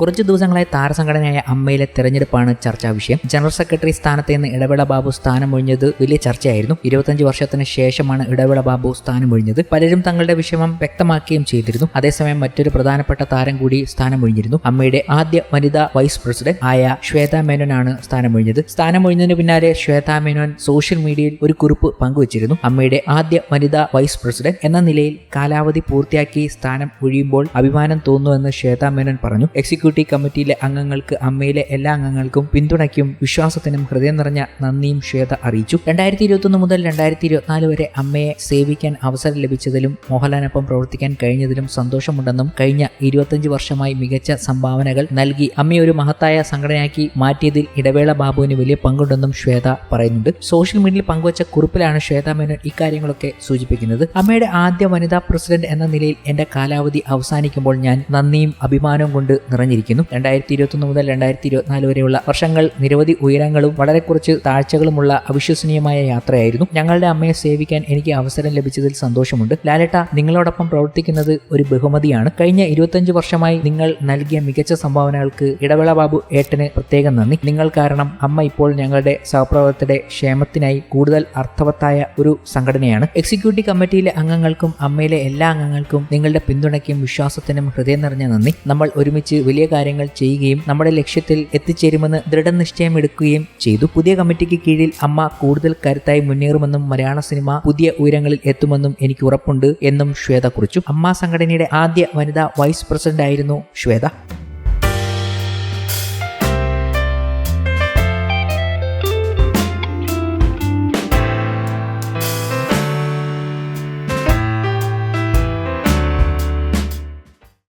കുറച്ചു ദിവസങ്ങളായി താരസംഘടനയായ അമ്മയിലെ തെരഞ്ഞെടുപ്പാണ് ചർച്ചാ വിഷയം. ജനറൽ സെക്രട്ടറി സ്ഥാനത്ത് നിന്ന് ഇടവേള ബാബു സ്ഥാനം ഒഴിഞ്ഞത് വലിയ ചർച്ചയായിരുന്നു. ഇരുപത്തഞ്ച് വർഷത്തിന് ശേഷമാണ് ഇടവേള ബാബു സ്ഥാനം ഒഴിഞ്ഞത് പലരും തങ്ങളുടെ വിഷമം വ്യക്തമാക്കുകയും ചെയ്തിരുന്നു. അതേസമയം മറ്റൊരു പ്രധാനപ്പെട്ട താരം കൂടി സ്ഥാനം ഒഴിഞ്ഞിരുന്നു അമ്മയുടെ ആദ്യ വനിതാ വൈസ് പ്രസിഡന്റ് ആയ ശ്വേത മേനോനാണ് സ്ഥാനമൊഴിഞ്ഞത്. സ്ഥാനമൊഴിഞ്ഞതിന് പിന്നാലെ ശ്വേത മേനോൻ സോഷ്യൽ മീഡിയയിൽ ഒരു കുറിപ്പ് പങ്കുവച്ചിരുന്നു. അമ്മയുടെ ആദ്യ വനിതാ വൈസ് പ്രസിഡന്റ് എന്ന നിലയിൽ കാലാവധി പൂർത്തിയാക്കി സ്ഥാനം ഒഴിയുമ്പോൾ അഭിമാനം തോന്നുന്നുവെന്ന് ശ്വേത മേനോൻ പറഞ്ഞു. എക്സിക്യൂട്ടീവ് കമ്മിറ്റിയിലെ അംഗങ്ങൾക്ക് അമ്മയിലെ എല്ലാ അംഗങ്ങൾക്കും പിന്തുണയ്ക്കും വിശ്വാസത്തിനും ഹൃദയം നിറഞ്ഞ നന്ദിയും ശ്വേത അറിയിച്ചു. രണ്ടായിരത്തി ഇരുപത്തൊന്ന് മുതൽ രണ്ടായിരത്തി ഇരുപത്തിനാല് വരെ അമ്മയെ സേവിക്കാൻ അവസരം ലഭിച്ചതിലും മോഹൻലാലിനൊപ്പം പ്രവർത്തിക്കാൻ കഴിഞ്ഞതിലും സന്തോഷമുണ്ടെന്നും കഴിഞ്ഞ ഇരുപത്തഞ്ച് വർഷമായി മികച്ച സംഭാവനകൾ നൽകി അമ്മയെ ഒരു മഹത്തായ സംഘടനയാക്കി മാറ്റിയതിൽ ഇടവേള ബാബുവിന് വലിയ പങ്കുണ്ടെന്നും ശ്വേത പറയുന്നുണ്ട്. സോഷ്യൽ മീഡിയയിൽ പങ്കുവച്ച കുറിപ്പിലാണ് ശ്വേത മേനോൻ ഇക്കാര്യങ്ങളൊക്കെ സൂചിപ്പിക്കുന്നത്. അമ്മയുടെ ആദ്യ വനിതാ പ്രസിഡന്റ് എന്ന നിലയിൽ എന്റെ കാലാവധി അവസാനിക്കുമ്പോൾ ഞാൻ നന്ദിയും അഭിമാനവും കൊണ്ട് നിറഞ്ഞിരിക്കുന്നു രണ്ടായിരത്തി ഇരുപത്തൊന്ന് മുതൽ രണ്ടായിരത്തി ഇരുപത്തിനാല് വരെയുള്ള വർഷങ്ങൾ നിരവധി ഉയരങ്ങളും വളരെ കുറച്ച് താഴ്ചകളുമുള്ള അവിശ്വസനീയമായ യാത്രയായിരുന്നു. ഞങ്ങളുടെ അമ്മയെ സേവിക്കാൻ എനിക്ക് അവസരം ലഭിച്ചതിൽ സന്തോഷമുണ്ട്. ലാലേട്ട നിങ്ങളോടൊപ്പം പ്രവർത്തിക്കുന്നത് ഒരു ബഹുമതിയാണ്. കഴിഞ്ഞ ഇരുപത്തഞ്ച് വർഷമായി നിങ്ങൾ നൽകിയ മികച്ച സംഭാവനകൾക്ക് ഇടവേള ബാബു ഏട്ടന് പ്രത്യേകം നന്ദി. നിങ്ങൾ കാരണം അമ്മ ഇപ്പോൾ ഞങ്ങളുടെ സഹപ്രവർത്തകരുടെ ക്ഷേമത്തിനായി കൂടുതൽ അർത്ഥവത്തായ ഒരു സംഘടനയാണ്. എക്സിക്യൂട്ടീവ് കമ്മിറ്റിയിലെ അംഗങ്ങൾക്കും അമ്മയിലെ എല്ലാ അംഗങ്ങൾക്കും നിങ്ങളുടെ പിന്തുണയ്ക്കും വിശ്വാസത്തിനും ഹൃദയം നിറഞ്ഞ നന്ദി. നമ്മൾ ഒരുമിച്ച് വലിയ കാര്യങ്ങൾ ചെയ്യുകയും നമ്മുടെ ലക്ഷ്യത്തിൽ എത്തിച്ചേരുമെന്ന് ദൃഢനിശ്ചയം എടുക്കുകയും ചെയ്തു. പുതിയ കമ്മിറ്റിക്ക് കീഴിൽ അമ്മ കൂടുതൽ കരുത്തായി മുന്നേറുമെന്നും മലയാള സിനിമ പുതിയ ഉയരങ്ങളിൽ എത്തുമെന്നും എനിക്ക് ഉറപ്പുണ്ട് എന്നും ശ്വേത കുറിച്ചു. അമ്മ സംഘടനയുടെ ആദ്യ വനിതാ വൈസ് പ്രസിഡന്റ് ആയിരുന്നു ശ്വേത.